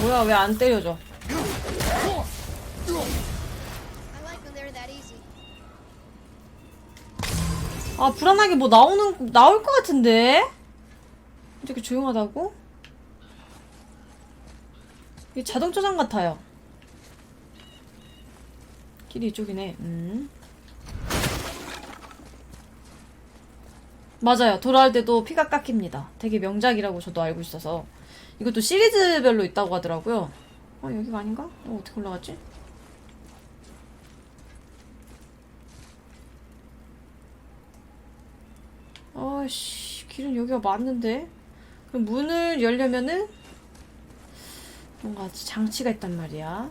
뭐야 왜 안 때려줘? 아 불안하게 뭐 나오는 나올 것 같은데? 이렇게 조용하다고? 이게 자동 저장 같아요. 길이 이쪽이네. 음. 맞아요. 돌아올 때도 피가 깎입니다. 되게 명작이라고 저도 알고 있어서 이것도 시리즈별로 있다고 하더라고요. 어 여기가 아닌가? 어, 어떻게 올라갔지? 아씨 길은 여기가 맞는데 그럼 문을 열려면은 뭔가 장치가 있단 말이야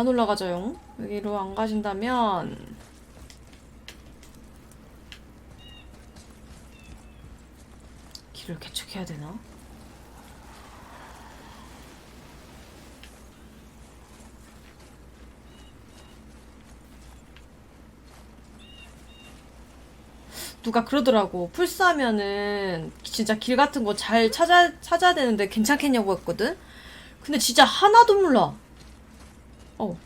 안 올라가져요. 여기로 안 가신다면 길을 개척해야 되나? 누가 그러더라고. 풀스하면은 진짜 길 같은 거 잘 찾아 찾아야 되는데 괜찮겠냐고 했거든. 근데 진짜 하나도 몰라. 어.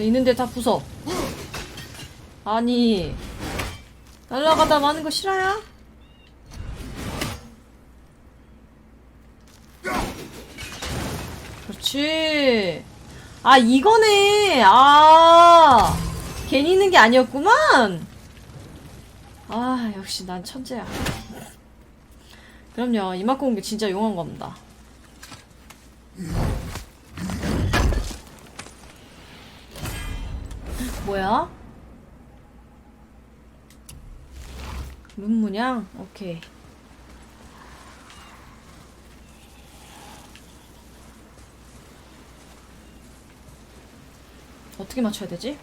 있는데 다 부숴. 아니 날라가다 마는 거 싫어요? 그렇지. 아 이거네. 아 괜히 있는 게 아니었구만. 아 역시 난 천재야. 그럼요 이만큼 온 게 진짜 용한 겁니다. 뭐야? 룸문양? 오케이. 어떻게 맞춰야 되지?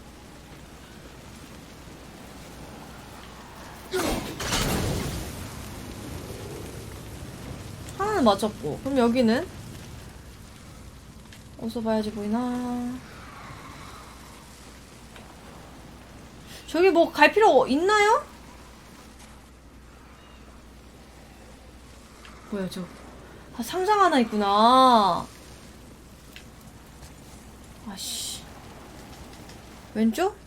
하나는 맞췄고. 그럼 여기는? 어디서 봐야지 보이나? 저기 뭐 갈 필요 있나요? 뭐야 저 아, 상상 하나 있구나. 아씨. 왼쪽?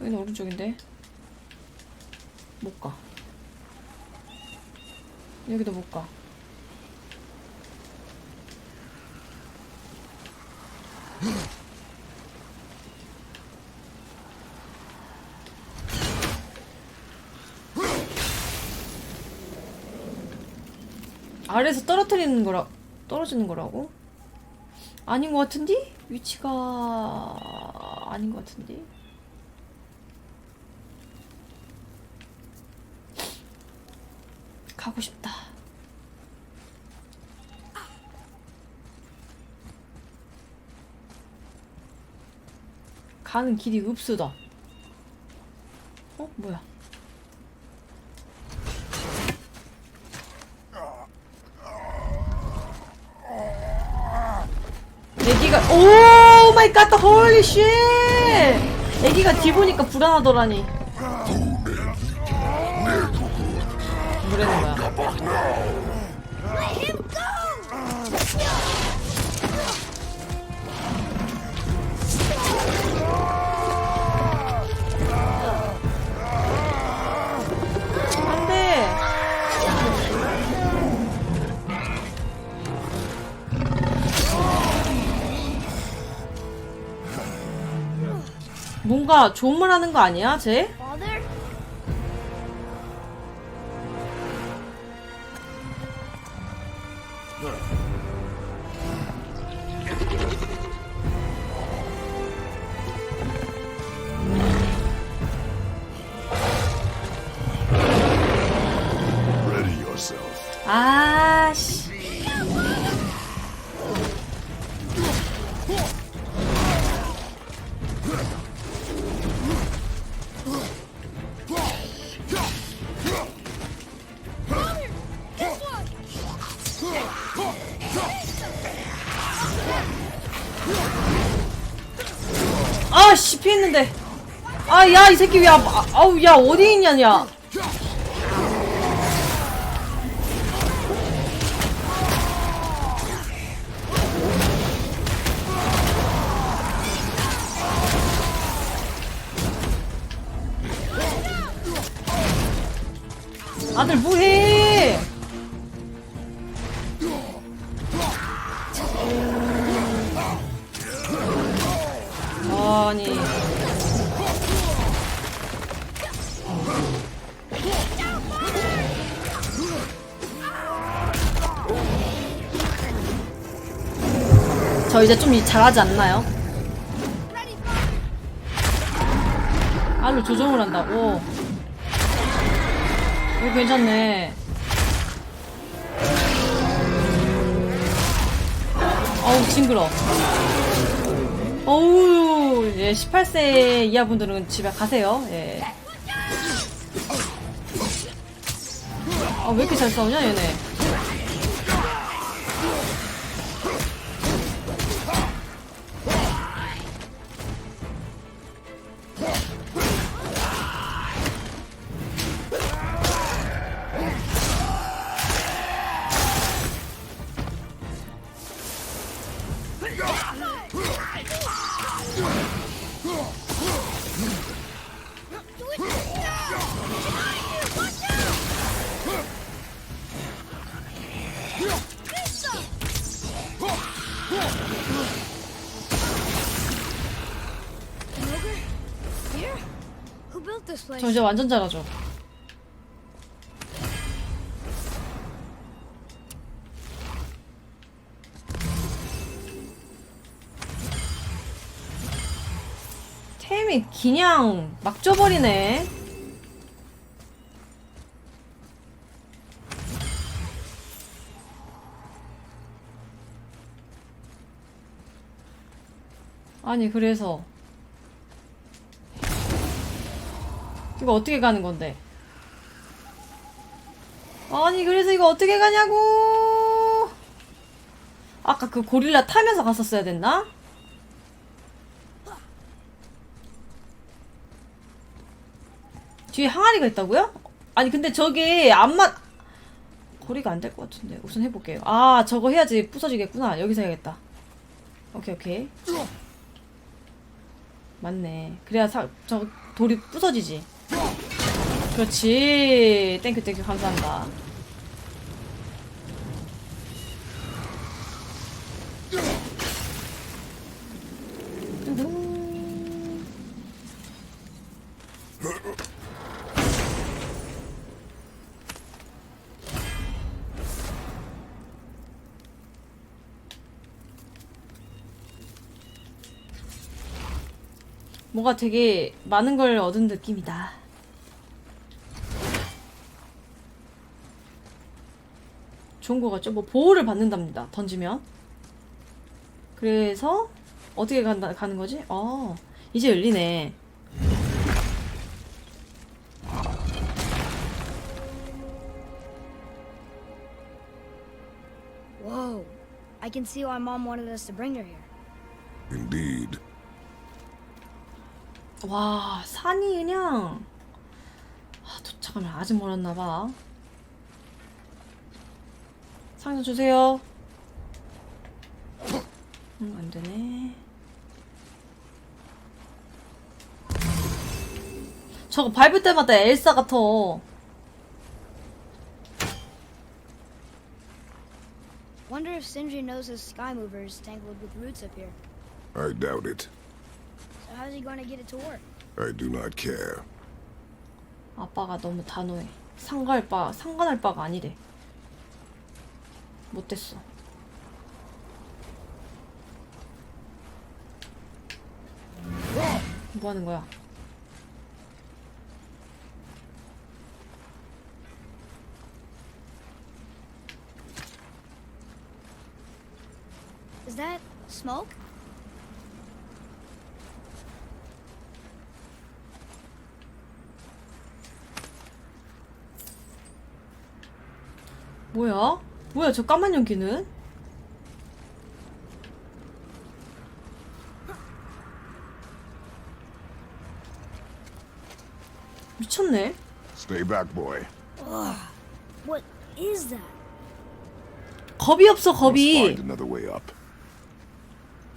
여기는 오른쪽인데. 못 가. 여기도 못 가 아래에서 떨어뜨리는 거라 떨어지는 거라고? 아닌 것 같은데? 위치가 아닌 것 같은데? 가고 싶다. 가는 길이 읍수다. 어? 뭐야? 애기가 오 마이 갓 홀리 쉣 애기가 뒤 보니까 불안하더라니. 뭐라는 거야 뭔가 좋은 말 하는 거 아니야, 쟤? Father? 아, 야, 이 새끼 왜, 아, 아우, 야, 어디 있냐냐. 아들 뭐해? 저 이제 좀 잘하지 않나요? 알로 조정을 한다고? 이거 괜찮네. 어우, 징그러. 어우, 예, 18세 이하 분들은 집에 가세요. 예. 아, 왜 이렇게 잘 싸우냐, 얘네. 저 이제 완전 잘하죠. 템이 그냥 막 줘버리네. 아니 그래서 이거 어떻게 가는 건데? 아니 그래서 이거 어떻게 가냐고! 아까 그 고릴라 타면서 갔었어야 됐나? 뒤에 항아리가 있다고요? 아니 근데 저기 안 맞 거리가 안 될 것 같은데. 우선 해볼게요. 아 저거 해야지 부서지겠구나. 여기서 해야겠다. 오케이 오케이. 맞네. 그래야 사, 저 돌이 부서지지 그렇지 땡큐 땡큐 감사합니다. 뭔가 되게 많은 걸 얻은 느낌이다. 좋은 거 같죠? 뭐 보호를 받는답니다. 던지면. 그래서 어떻게 간다 가는 거지? 어 이제 열리네. Whoa. I can see why Mom wanted us to bring her here. Indeed. 와 산이 그냥 아, 도착하면 아직 멀었나 봐. 상자 주세요. 음, 안 되네. 저거 밟을 때마다 엘사 같아. Wonder if Sindri knows his sky mover is tangled with roots up here. I doubt it. So how's he gonna get it to work? I do not care. 아빠가 너무 단호해. 상관할 바, 상관할 바가 아니래. 못됐어. 뭐 하는 거야? Is that smoke? 뭐야? 뭐야 저 까만 연기는? 미쳤네. Stay back, boy. What is that? 겁이 없어 Must 겁이. find another way up.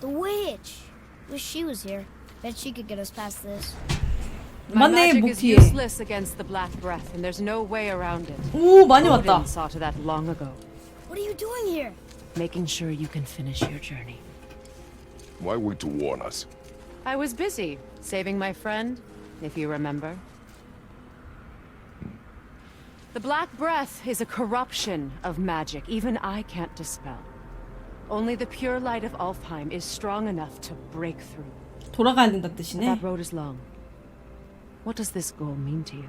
The witch. Wish she was here. Bet she could get us past this. My 맞네 magic 목 is 뒤에. useless against the black breath, and there's no way around it. 오 많이 왔다. Odin saw to that long ago, What are you doing here? making sure you can finish your journey. Why wait to warn us? I was busy saving my friend, if you remember. The black breath is a corruption of magic even I can't dispel. Only the pure light of Alfheim is strong enough to break through. 돌아가야 된다 But 뜻이네. that road is long. What does this goal mean to you?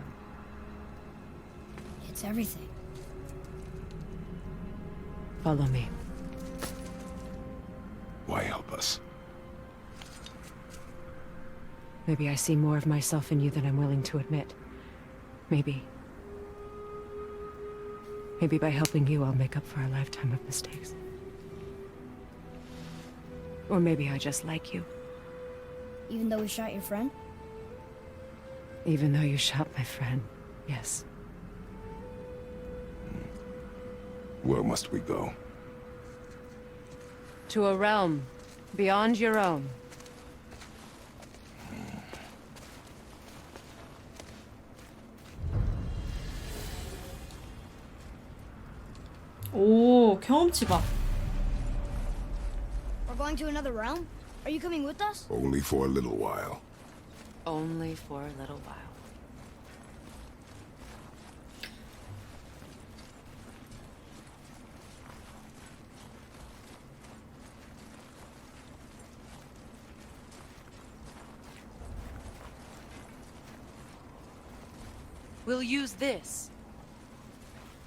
It's everything. Follow me. Why help us? Maybe I see more of myself in you than I'm willing to admit. Maybe. Maybe by helping you, I'll make up for a lifetime of mistakes. Or maybe I just like you, Even though we shot your friend? even though you shot my friend. Yes. Where must we go? To a realm beyond your own. 오 경험치 봐. We're going to another realm? Are you coming with us? Only for a little while. Only for a little while. We'll use this.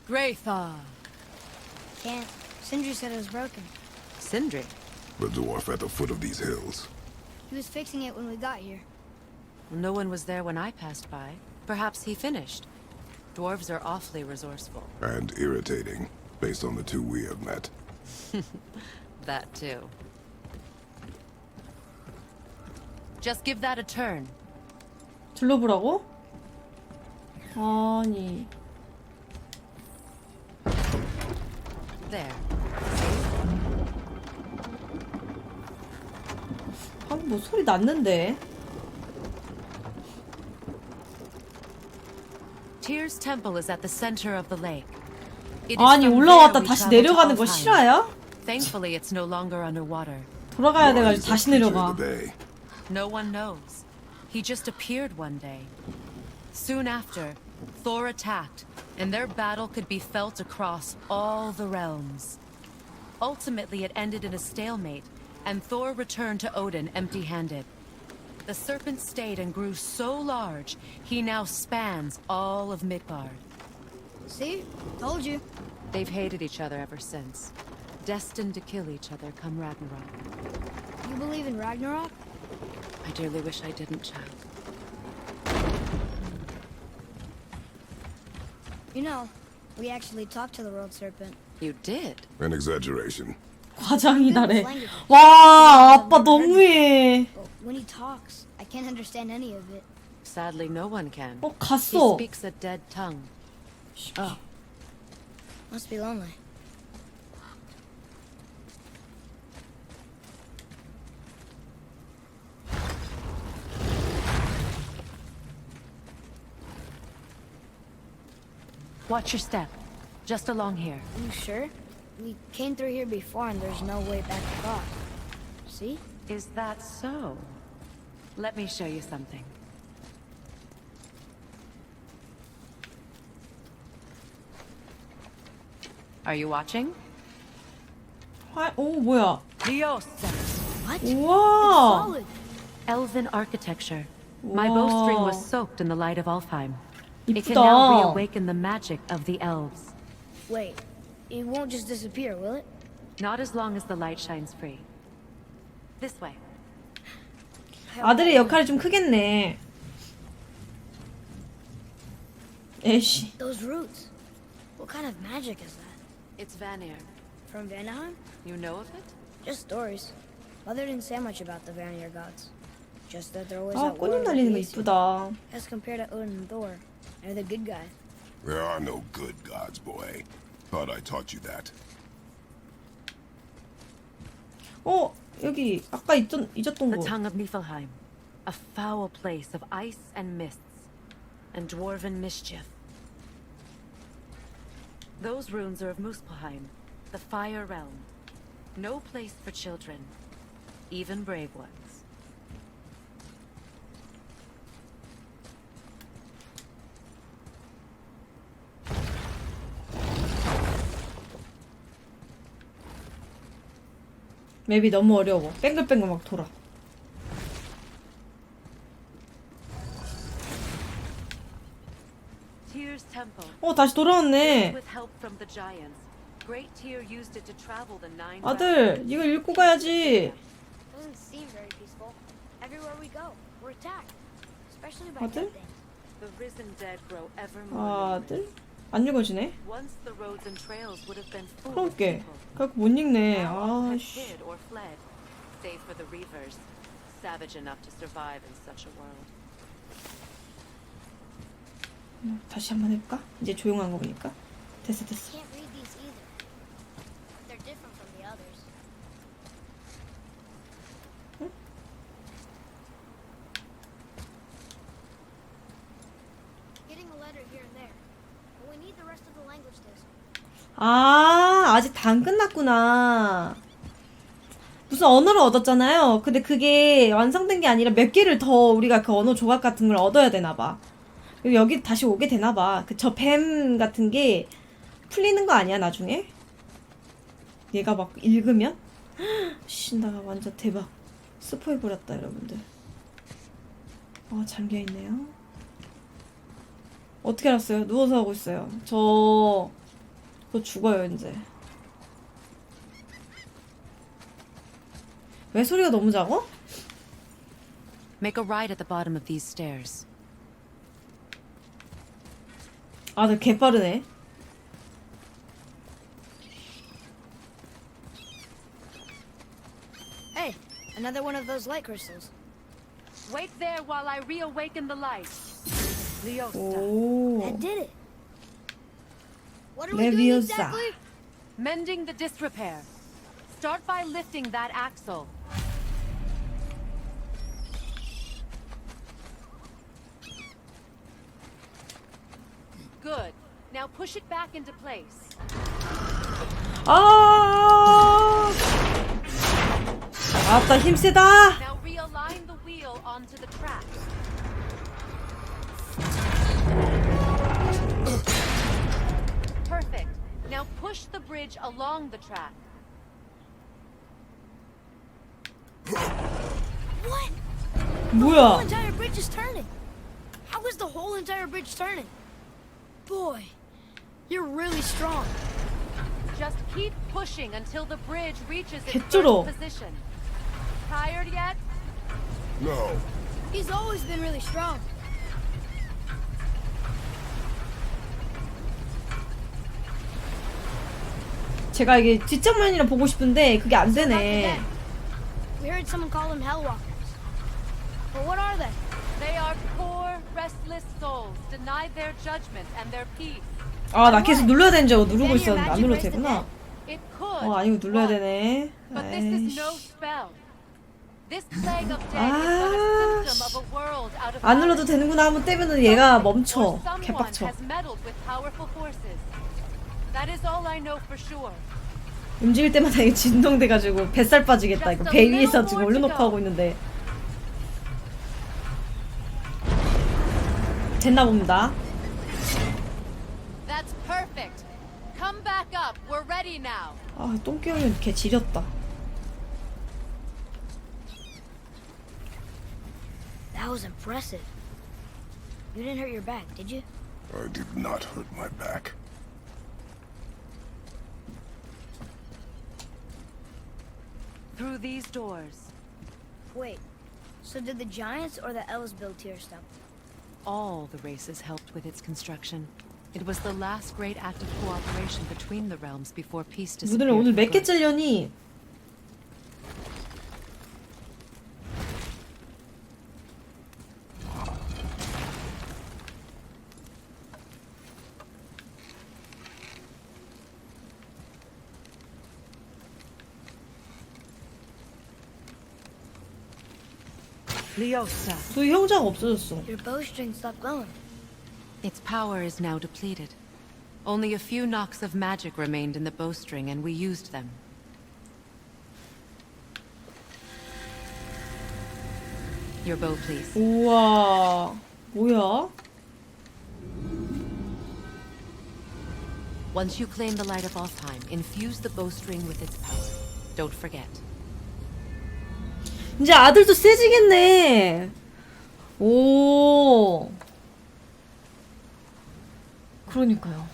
Graythaw. Can't. Sindri said it was broken. Sindri. The dwarf at the foot of these hills. He was fixing it when we got here. No one was there when I passed by. Perhaps he finished. Dwarves are awfully resourceful. And irritating, based on the two we have met. That too. Just give that a turn. 둘러보라고? 아니 There. 방금 뭐 소리 났는데. Tyr's temple is at the center of the lake. It is 아니 from 올라왔다 there we 다시 travel to 내려가는 거 Alfheim. 싫어요? Thankfully, it's no longer underwater. 돌아가야 돼가지고 다시 내려가. bay? No one knows. He just appeared one day. Soon after, Thor attacked, and their battle could be felt across all the realms. Ultimately, it ended in a stalemate, and Thor returned to Odin empty handed. The serpent stayed and grew so large, he now spans all of Midgard. See? Told you. They've hated each other ever since, destined to kill each other come Ragnarok. You believe in Ragnarok? I dearly wish I didn't, child. You know, we actually talked to the world serpent. You did? An exaggeration. 과장이다래. 와 아빠 너무해. But when he talks, I can't understand any of it. Sadly, no one can. 어 He 갔어. speaks a dead tongue. Oh. Must be lonely. Watch your step. Just along here. Are You sure? We came through here before and there's no way back across. See? Is that so? Let me show you something. Are you watching? What? Oh, well. Dios. What? Wow. Elven architecture. My bowstring was soaked in the light of Alfheim. It can now 이쁘다. reawaken the magic of the elves. Wait, it won't just disappear, will it? Not as long as the light shines free. This way. 아들의 역할이 좀 크겠네. 에이씨. Those roots. What kind of magic is that? It's Vanir. From Vanaheim? You know of it? Just stories. Mother didn't say much about the Vanir gods. Just that they're always 아 at war 꽃님 with 날리는 거 the Aesir. 이쁘다. As compared to Odin and Thor. They're the good guy. There are no good gods, boy. Thought I taught you that. 어 여기 아까 잊던 잊었던 The 거. tongue of Niflheim. A foul place of ice and mists. And dwarven mischief. Those runes are of Muspelheim, the Fire Realm. No place for children. Even brave ones. 맵이 너무 어려워. 뺑글뺑글 막 돌아. 어 다시 돌아왔네. 아들 이거 읽고 가야지. More. 아들 안 읽어지네. 그러게. 그래갖고 못 읽네. A world. 다시 한번 해볼까? 이제 조용한 거 보니까. 됐어 됐어. Getting a letter here and there. But we need the rest of the language test. 아 아직 다 안 끝났구나. 무슨 언어를 얻었잖아요. 근데 그게 완성된 게 아니라 몇 개를 더 우리가 그 언어 조각 같은 걸 얻어야 되나 봐. 여기 다시 오게 되나 봐. 그 저 뱀 같은 게 풀리는 거 아니야 나중에? 얘가 막 읽으면? 신나 완전 대박. 스포해 버렸다 여러분들. 아 잠겨 있네요. 어떻게 알았어요? 누워서 하고 있어요. 저 그거 죽어요 이제. 왜 소리가 너무 작아? Make a right at the bottom of these stairs. 아, 나 개빠르네. Hey, another one of those light crystals. Wait there while I reawaken the light. Leosta. 오. That did it. What are we doing Leviosa. exactly? Mending the disrepair. Start by lifting that axle. Good. Now push it back into place. 아. 아따 힘세다. Now realign the wheel onto the track. bridge along the track. What? The 뭐야? entire bridge is turning. How is the whole entire bridge turning? Boy, you're really strong. Just keep pushing until the bridge reaches its 개쩔어. first position. Tired yet? No. He's always been really strong. 제가 이게 뒷장면이라 보고 싶은데 그게 안 되네. We heard someone call them Hellwalkers. But what are they? They are poor, restless souls, denied their judgment and their peace. 아, 나 계속 눌러야 되는 줄 알고 누르고 있었는데 안 눌러도 되구나. It could. 어, 아니고 눌러야 되네. But this is no spell. This plague of death 아, is but a symptom of a world out of 안 눌러도. 되는구나 하면 떼면은 얘가 멈춰. 개빡쳐. 움직일 때마다 이게 진동돼가지고 뱃살 빠지겠다. 이거 배 위에서 지금 올려놓고 하고 있는데. 됐나 봅니다. That's perfect. Come back up. We're ready now. 아, 똥개 형이 걔 지렸다. That was impressive. You didn't hurt your back, did you? I did not hurt my back. Through these doors, Wait. So did the Giants or the Elves build Tear Stone? all the races helped with its construction. It was the last great act of cooperation between the realms before peace disappeared. 문을 오늘 for 몇 개 good. 찔려니? Liosa. 저희 형자가 없어졌어. Your bowstring stopped glowing. Its power is now depleted. Only a few knocks of magic remained in the bowstring, and we used them. Your bow, please. 우와. 뭐야? Once you claim the light of Alfheim, infuse the bowstring with its power. Don't forget. 이제 아들도 세지겠네. 오. 그러니까요.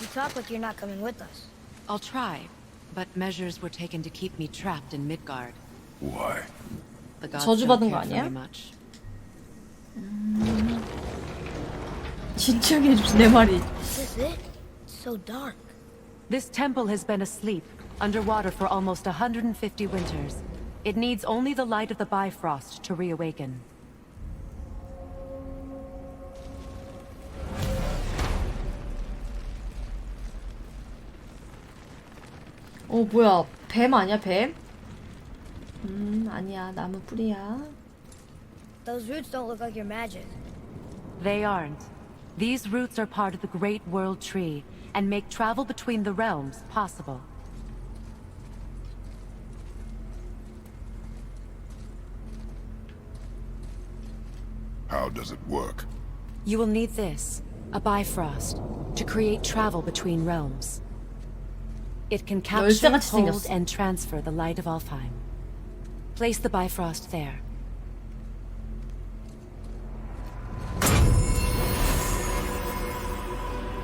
You talk like you're not coming with us. I'll try, but measures were taken to keep me trapped in Midgard. Why? The gods 저주받은 don't 거 care for 아니야? me much. 진지하게 해주지 내 말이. Is this it? It's so dark. This temple has been asleep, underwater for almost 150 winters. It needs only the light of the Bifrost to reawaken. 어 뭐야 뱀 아니야 뱀? 음 아니야 나무 뿌리야. Those roots don't look like your magic. They aren't. These roots are part of the Great World Tree and make travel between the realms possible. How does it work? You will need this, a Bifrost, to create travel between realms. It can capture, hold, and transfer the light of Alfheim. Place the Bifrost there.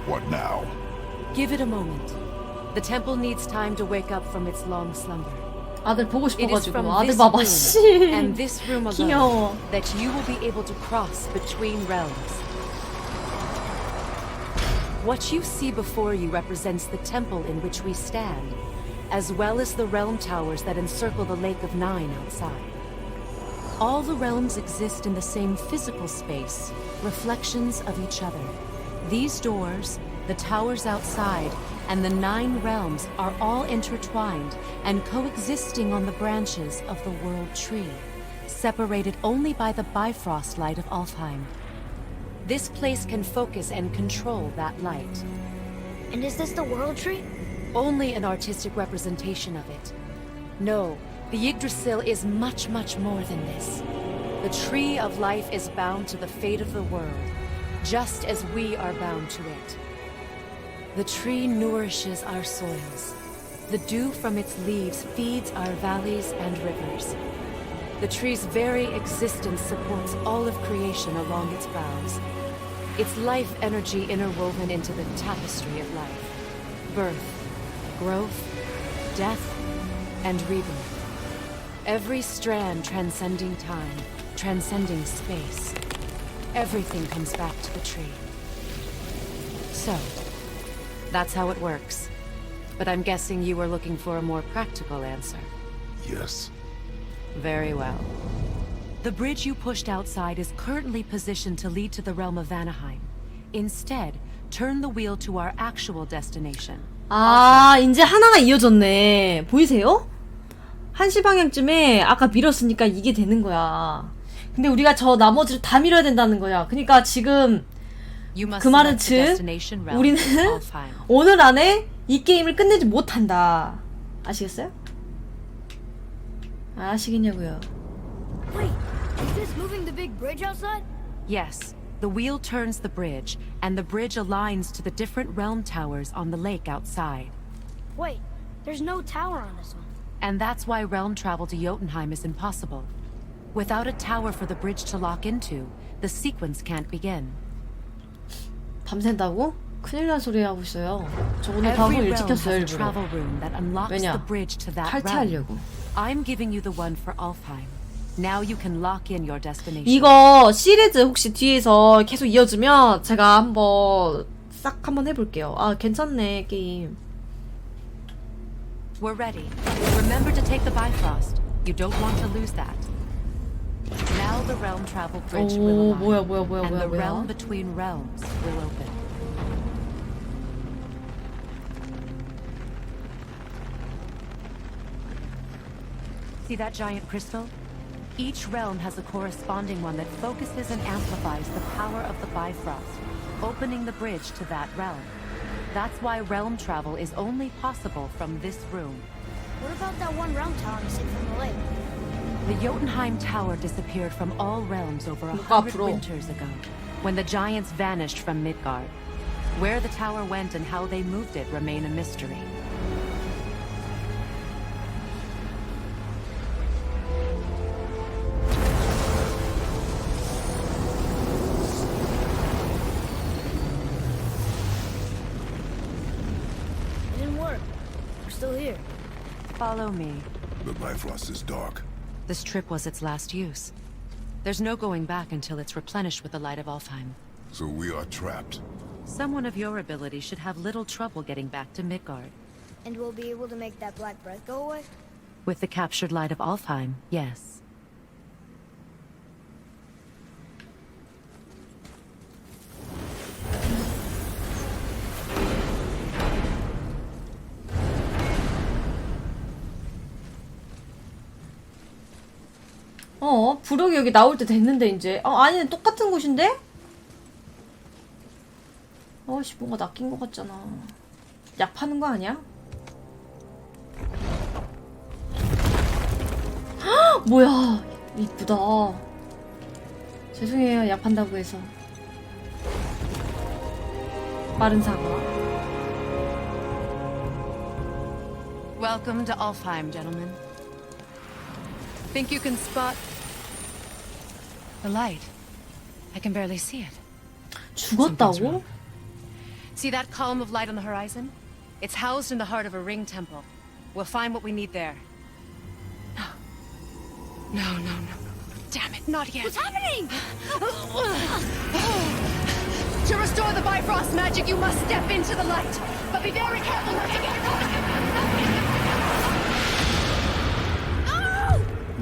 What now? Give it a moment. The temple needs time to wake up from its long slumber. 아들 보고 It is from 싶어가지고 아들 this 봐봐 room 씨. and this room alone 귀여워. that you will be able to cross between realms. What you see before you represents the temple in which we stand, as well as the realm towers that encircle the Lake of Nine outside. All the realms exist in the same physical space, reflections of each other. These doors, the towers outside, and the nine realms are all intertwined and coexisting on the branches of the World Tree, separated only by the Bifrost light of Alfheim. This place can focus and control that light. And is this the World Tree? Only an artistic representation of it. No, the Yggdrasil is much, much more than this. The Tree of Life is bound to the fate of the world, just as we are bound to it. The tree nourishes our soils. The dew from its leaves feeds our valleys and rivers. The tree's very existence supports all of creation along its boughs. Its life energy interwoven into the tapestry of life. Birth, growth, death, and rebirth. Every strand transcending time, transcending space. Everything comes back to the tree. So, that's how it works. But I'm guessing you were looking for a more practical answer. Yes. Very well. The bridge you pushed outside is currently positioned to lead to the realm of Vanaheim. Instead, turn the wheel to our actual destination. 아 이제 하나가 이어졌네. 보이세요? 1시 방향쯤에 아까 밀었으니까 이게 되는 거야. 근데 우리가 저 나머지를 다 밀어야 된다는 거야. 그러니까 지금 그 말은 select the 즉 destination realm 우리는 of Alfheim. 오늘 안에 이 게임을 끝내지 못한다. 아시겠어요? 아시겠냐고요. Wait, is this moving the big bridge outside? Yes. The wheel turns the bridge, and the bridge aligns to the different realm towers on the lake outside. Wait, there's no tower on this one. And that's why realm travel to Jotunheim is impossible. Without a tower for the bridge to lock into, the sequence can't begin. 밤샌다고? 큰일 난 소리 하고 있어요. 저 오늘 Every 일찍 켰어요 일부러. 왜냐? 탈퇴하려고. I'm giving you the one for Alfheim. Now you can lock in your destination. 이거 시리즈 혹시 뒤에서 계속 이어지면 제가 한번 싹 한번 해볼게요. 아 괜찮네 게임. We're ready. Remember to take the Bifrost. You don't want to lose that. Now the realm travel bridge will 오 align, 뭐야 뭐야 뭐야 and 뭐야 the realm 뭐야. between realms will open. See that giant crystal? Each realm has a corresponding one that focuses and amplifies the power of the Bifrost, opening the bridge to that realm. That's why realm travel is only possible from this room. What about that one round tower missing from the lake? The Jotunheim Tower disappeared from all realms over a hundred winters ago, when the giants vanished from Midgard. Where the tower went and how they moved it remain a mystery. It didn't work. We're still here. Follow me. The Bifrost is dark. This trip was its last use. There's no going back until it's replenished with the light of Alfheim. So we are trapped. Someone of your ability should have little trouble getting back to Midgard. And we'll be able to make that black breath go away? With the captured light of Alfheim, yes. 부록이 여기 나올 때 됐는데 이제. 어 아니 똑같은 곳인데? 어씨 뭔가 낚인 것 같잖아. 약 파는 거 아니야? 헉, 뭐야 이쁘다. 죄송해요 약 판다고 해서. 빠른 사과. Welcome to Alfheim, gentlemen. Think you can spot the light? I can barely see it. 죽었다고? See that column of light on the horizon? It's housed in the heart of a ring temple. We'll find what we need there. No. No, no, no. Damn it, not yet. What's happening? To restore the Bifrost magic, you must step into the light. But be very careful not to get caught.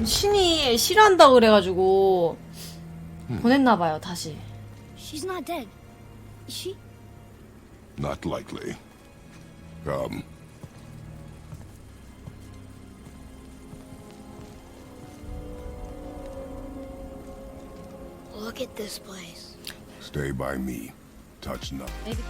신이 싫어한다 그래가지고 보냈나봐요 다시. She's not dead. Is she? Not likely. Come. Look at this place. Stay by me. Touch nothing. maybe